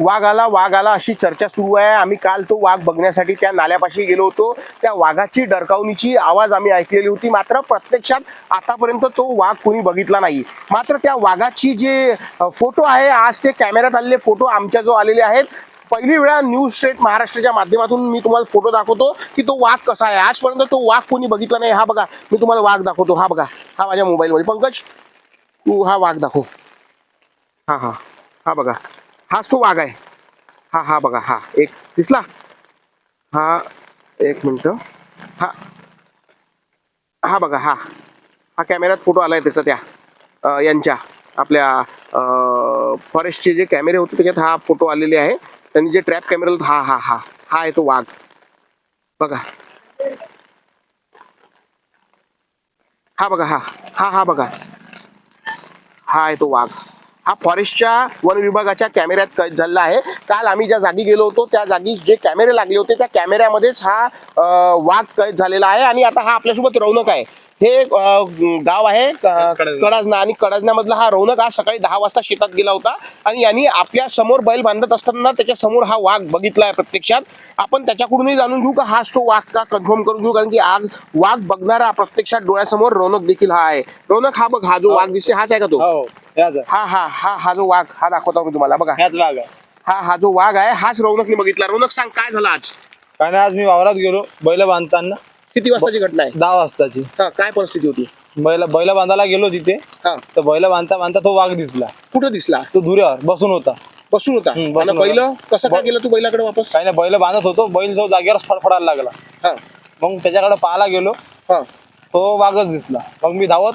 वाघ आला वाघ आला अशी चर्चा सुरू आहे. आम्ही काल तो वाघ बघण्यासाठी त्या नाल्यापाशी गेलो होतो. त्या वाघाची डरकावणीची आवाज आम्ही ऐकलेली होती. मात्र प्रत्यक्षात आतापर्यंत तो वाघ कोणी बघितला नाही. मात्र त्या वाघाची जे फोटो आहे आज ते कॅमेऱ्यात आलेले फोटो आमच्या जो आलेले आहेत. पहिली वेळा न्यूज स्टेट महाराष्ट्राच्या माध्यमातून मी तुम्हाला फोटो दाखवतो की तो वाघ कसा आहे. आजपर्यंत तो वाघ कोणी बघितला नाही. हा बघा मी तुम्हाला वाघ दाखवतो. हा बघा हा माझ्या मोबाईलमध्ये. पंकज तू हा वाघ दाखव. हा हा हा बघा. हाच तो वाघ आहे. हा हा बघा हा एक दिसला? हा एक मिनिट. हा. हा बघा हा. हा कॅमेऱ्यात फोटो आलाय त्याचा त्या यांच्या आपल्या फॉरेस्टचे जे कॅमेरे होते त्याच्यात हा फोटो आलेले आहे. त्यांनी जे ट्रॅप कॅमेरा हा हा हा हा आहे तो वाघ. बघा. हा बघा हा हा हा बघा. हा आहे तो वाघ. हा फॉरेस्टच्या वन विभागाच्या कॅमेऱ्यात कैद झालेला आहे. काल आम्ही ज्या जागी गेलो होतो त्या जागी जे कॅमेरे लागले होते त्या कॅमेऱ्यामध्येच हा वाघ कैद झालेला आहे. आणि आता हा आपल्यासोबत रौनक आहे. हे गाव आहे कडाजना आणि कडाजण्यामधला हा रौनक आज सकाळी दहा वाजता शेतात गेला होता. आणि यांनी आपल्यासमोर बैल बांधत असताना त्याच्यासमोर हा वाघ बघितला आहे प्रत्यक्षात. आपण त्याच्याकडूनही जाणून घेऊ का हाच तो वाघ का? कन्फर्म करून घेऊ कारण की आग वाघ बघणारा प्रत्यक्षात डोळ्यासमोर रौनक देखील हा आहे. रौनक हा बघ हा जो वाघ दिसते हाच आहे का तो? हो. हा हा हा हा जो वाघ हा दाखवतो मी तुम्हाला बघा. हा हा जो वाघ आहे हाच रौनकने बघितला. रौनक सांग काय झालं आज? काय नाही आज मी वावरात गेलो बैल बांधताना. किती वाजताची घटना आहे? दहा वाजताची. हा काय परिस्थिती होती? बैल बैल बांधायला गेलो तिथे. हा. तर बैल बांधता बांधता तो वाघ दिसला. कुठं दिसला? तो धुऱ्यावर बसून होता. बसून होता. हम्म, बसून आणि होता. पहिलं कसं काय गेलं तू बैलाकडे वापस? काही नाही बैल बांधत होतो. बैल तो जागेवर फडफडायला लागला. हा. मग त्याच्याकडे पाहायला गेलो. हा. तो वाघच दिसला. मग मी धावत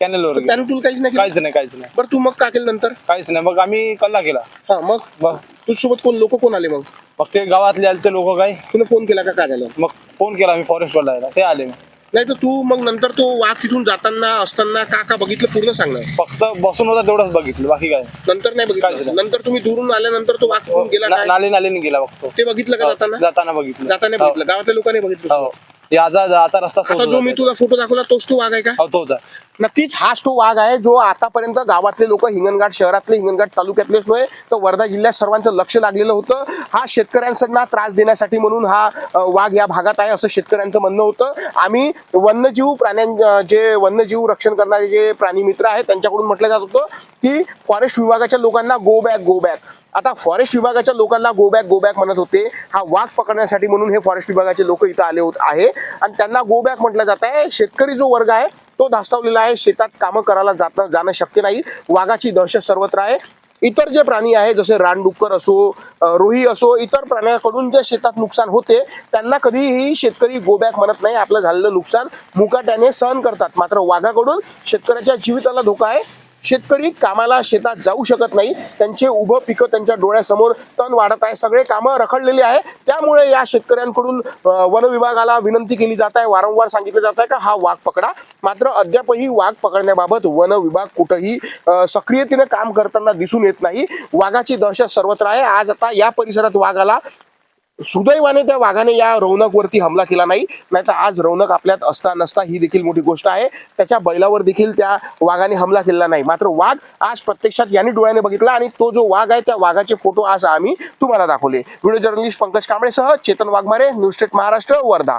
कॅनेलवर गेलो. त्याने तुला काहीच नाही केलं? काहीच नाही काहीच नाही. बरं तू मग काय केलं नंतर? काहीच नाही. मग आम्ही कल्ला केला. हा मग? मग तुझ्यासोबत कोण लोक कोण आले मग? मग ते गावातले आले ते लोक काय? तुला फोन केला का? काय झालं? मग फोन केला मी फॉरेस्ट वाला ते आले मग. नाही तर तू मग नंतर तो वाघ तिथून जाताना असताना का का बघितलं? पूर्ण सांग ना. फक्त बसून होता तेवढंच बघितलं. बाकी काय? नंतर नाही बघितलं. बघितलं नंतर तुम्ही दुरून आल्यानंतर तो वाघ तिथून गेला ना- काय? नाली नालीने गेला फक्त. ते बघितलं का जाताना? जाताना बघितलं. जाताना हो. बघितलं गावातल्या लोकांनी बघितलं हो. याचा रस्ता तोच आता जो होता. मी तुला फोटो दाखवला तोच तो वाघ आहे का? हो तोच आहे. नक्कीच हाच तो वाघ आहे जो आतापर्यंत गावातले लोक हिंगणघाट शहरातले हिंगणघाट तालुक्यातलेच नव्हे तर वर्धा जिल्ह्यात सर्वांचं लक्ष लागलेलं होतं. हा शेतकऱ्यांना त्रास देण्यासाठी म्हणून हा अ, वाघ या भागात आहे असं शेतकऱ्यांचं म्हणणं होतं. आम्ही वन्यजीव प्राण्यां जे वन्यजीव रक्षण करणारे जे प्राणी मित्र आहेत त्यांच्याकडून म्हटलं जात होतं की फॉरेस्ट विभागाच्या लोकांना गो बॅक गो बॅक आता फॉरेस्ट विभागाच्या लोकांना गो बॅक गो बॅक म्हणत होते. हा वाघ पकडण्यासाठी म्हणून हे फॉरेस्ट विभागाचे लोक इथं आले होत आहे. आणि त्यांना गो बॅक म्हटलं जात आहे. शेतकरी जो वर्ग आहे तो धास्तावलेला आहे. शेतात कामं करायला जात जाणं शक्य नाही. वाघाची दहशत सर्वत्र आहे. इतर जे प्राणी आहे जसे रानडुक्कर असो रोही असो इतर प्राण्याकडून जे शेतात नुकसान होते त्यांना कधीही शेतकरी गोबॅक म्हणत नाही. आपलं झालेलं नुकसान मुकाट्याने सहन करतात. मात्र वाघाकडून शेतकऱ्याच्या जीविताला धोका आहे. शेतकरी कामाला शेतात जाऊ शकत नाही. त्यांचे उभं पिकं त्यांच्या डोळ्यासमोर तण वाढत आहे. सगळे कामं रखडलेली आहे. त्यामुळे या शेतकऱ्यांकडून वन विभागाला विनंती केली जात आहे. वारंवार सांगितलं जात आहे का हा वाघ पकडा. मात्र अद्यापही वाघ पकडण्याबाबत वन विभाग कुठंही सक्रियतेने काम करताना दिसून येत नाही. वाघाची दहशत सर्वत्र आहे. आज आता या परिसरात वाघ आला सुदैवाने त्या वाघाने या रौनकवरती हमला केला नाही. नाहीतर आज रौनक आपल्यात असता नसता ही देखील मोठी गोष्ट आहे. त्याच्या बैलावर देखील त्या वाघाने हमला केलेला नाही. मात्र वाघ आज प्रत्यक्षात यांनी डोळ्याने बघितला आणि तो जो वाघ आहे त्या वाघाचे फोटो आज आम्ही तुम्हाला दाखवले. व्हिडिओ जर्नलिस्ट पंकज कांबळेसह चेतन वाघमारे न्यूज स्टेट महाराष्ट्र वर्धा.